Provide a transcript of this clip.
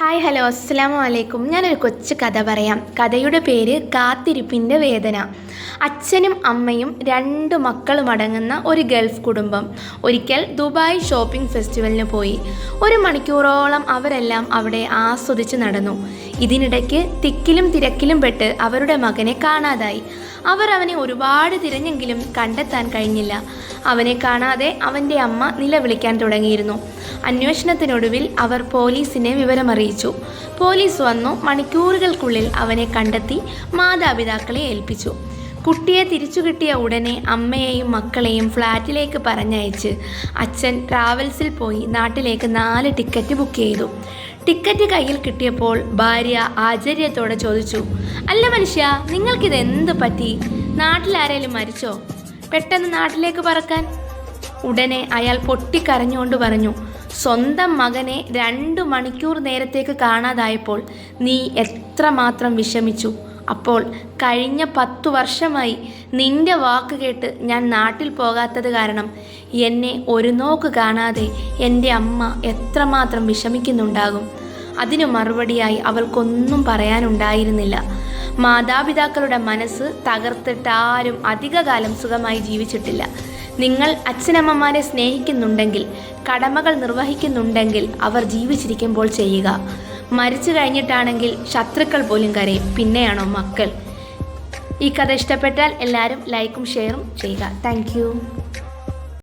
他 hello അസ്സാം വലൈക്കും ഞാനൊരു കൊച്ചു കഥ പറയാം. കഥയുടെ പേര് കാത്തിരിപ്പിന്റെ വേദന. അച്ഛനും അമ്മയും രണ്ട് മക്കളും അടങ്ങുന്ന ഒരു ഗൾഫ് കുടുംബം. ഒരിക്കൽ ദുബായ് ഷോപ്പിംഗ് ഫെസ്റ്റിവലിന് പോയി. ഒരു മണിക്കൂറോളം അവരെല്ലാം അവിടെ ആസ്വദിച്ച് നടന്നു. ഇതിനിടയ്ക്ക് തിക്കിലും തിരക്കിലും പെട്ട് അവരുടെ മകനെ കാണാതായി. അവർ അവനെ ഒരുപാട് തിരഞ്ഞെങ്കിലും കണ്ടെത്താൻ കഴിഞ്ഞില്ല. അവനെ കാണാതെ അവന്റെ അമ്മ നിലവിളിക്കാൻ തുടങ്ങിയിരുന്നു. അന്വേഷണത്തിനൊടുവിൽ അവർ പോലീസിനെ വിവരമറിയിച്ചു. പോലീസ് വന്നു മണിക്കൂറുകൾക്കുള്ളിൽ അവനെ കണ്ടെത്തി മാതാപിതാക്കളെ ഏൽപ്പിച്ചു. കുട്ടിയെ തിരിച്ചു കിട്ടിയ ഉടനെ അമ്മയെയും മക്കളെയും ഫ്ലാറ്റിലേക്ക് പറഞ്ഞയച്ച് അച്ഛൻ ട്രാവൽസിൽ പോയി നാട്ടിലേക്ക് നാല് ടിക്കറ്റ് ബുക്ക് ചെയ്തു. ടിക്കറ്റ് കയ്യിൽ കിട്ടിയപ്പോൾ ഭാര്യ ആശ്ചര്യത്തോടെ ചോദിച്ചു അല്ല മനുഷ്യ നിങ്ങൾക്കിത് എന്ത് പറ്റി? നാട്ടിലാരേലും മരിച്ചോ? പെട്ടെന്ന് നാട്ടിലേക്ക് പറക്കാൻ? ഉടനെ അയാൾ പൊട്ടിക്കരഞ്ഞുകൊണ്ട് പറഞ്ഞു സ്വന്തം മകനെ രണ്ടു മണിക്കൂർ നേരത്തേക്ക് കാണാതായപ്പോൾ നീ എത്രമാത്രം വിഷമിച്ചു? അപ്പോൾ കഴിഞ്ഞ പത്തു വർഷമായി നിന്റെ വാക്ക് കേട്ട് ഞാൻ നാട്ടിൽ പോകാത്തത് കാരണം എന്നെ ഒരു നോക്ക് കാണാതെ എന്റെ അമ്മ എത്രമാത്രം വിഷമിക്കുന്നുണ്ടാകും. അതിനു മറുപടിയായി അവൾക്കൊന്നും പറയാനുണ്ടായിരുന്നില്ല. മാതാപിതാക്കളുടെ മനസ്സ് തകർത്തിട്ടാരും അധികകാലം സുഖമായി ജീവിച്ചിട്ടില്ല. നിങ്ങൾ അച്ഛനമ്മമാരെ സ്നേഹിക്കുന്നുണ്ടെങ്കിൽ കടമകൾ നിർവഹിക്കുന്നുണ്ടെങ്കിൽ അവർ ജീവിച്ചിരിക്കുമ്പോൾ ചെയ്യുക. മരിച്ചു കഴിഞ്ഞിട്ടാണെങ്കിൽ ശത്രുക്കൾ പോലും കരയും. പിന്നെയാണോ മക്കൾ? ഈ കഥ ഇഷ്ടപ്പെട്ടാൽ എല്ലാവരും ലൈക്കും ഷെയറും ചെയ്യുക. താങ്ക്